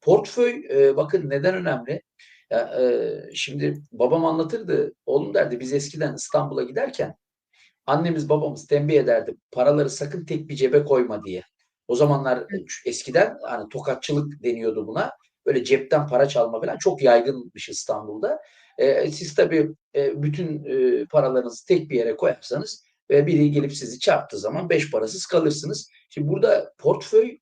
Portföy, eee, bakın neden önemli? Ya, eee, şimdi babam anlatırdı. Oğlum derdi biz eskiden İstanbul'a giderken annemiz babamız tembih ederdi. Paraları sakın tek bir cebe koyma diye. O zamanlar eskiden hani tokatçılık deniyordu buna. Böyle cepten para çalma falan çok yaygınmış İstanbul'da. Eee, siz tabii, eee, bütün, eee, paralarınızı tek bir yere koyarsanız ve biri gelip sizi çarptığı zaman beş parasız kalırsınız. Şimdi burada portföy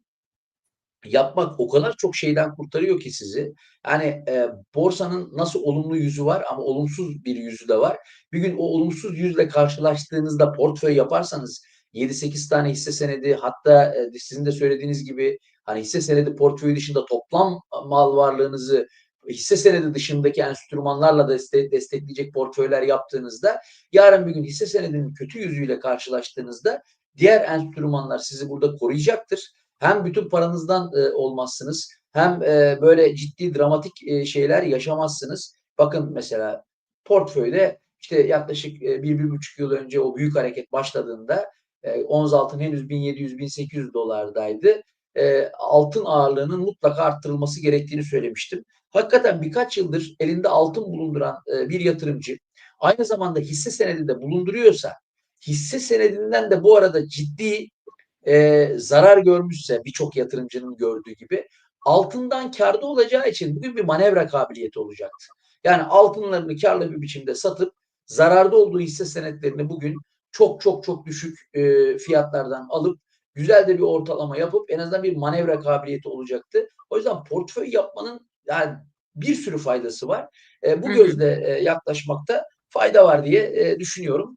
yapmak o kadar çok şeyden kurtarıyor ki sizi. Yani, eee, borsanın nasıl olumlu yüzü var ama olumsuz bir yüzü de var. Bir gün o olumsuz yüzle karşılaştığınızda portföy yaparsanız 7-8 tane hisse senedi hatta, eee, sizin de söylediğiniz gibi, hani, hisse senedi portföyü dışında toplam mal varlığınızı hisse senedi dışındaki enstrümanlarla deste destekleyecek portföyler yaptığınızda yarın bir gün hisse senedinin kötü yüzüyle karşılaştığınızda diğer enstrümanlar sizi burada koruyacaktır. Hem bütün paranızdan, eee, olmazsınız hem, eee, böyle ciddi dramatik, eee, şeyler yaşamazsınız. Bakın mesela portföyde, işte, yaklaşık, eee, 1-1,5 yıl önce o büyük hareket başladığında, eee, ons altın henüz $1700-1800'daydı. Eee, altın ağırlığının mutlaka arttırılması gerektiğini söylemiştim. Hakikaten birkaç yıldır elinde altın bulunduran, eee, bir yatırımcı aynı zamanda hisse senedi de bulunduruyorsa, hisse senedinden de bu arada ciddi, eee, zarar görmüşse birçok yatırımcının gördüğü gibi altından kârda olacağı için bugün bir manevra kabiliyeti olacaktı. Yani altınlarını kârlı bir biçimde satıp zararda olduğu hisse senetlerini bugün çok çok çok düşük, eee, fiyatlardan alıp güzel de bir ortalama yapıp en azından bir manevra kabiliyeti olacaktı. O yüzden portföy yapmanın yani bir sürü faydası var. Hı bu gözle, eee, yaklaşmakta fayda var diye, eee, düşünüyorum.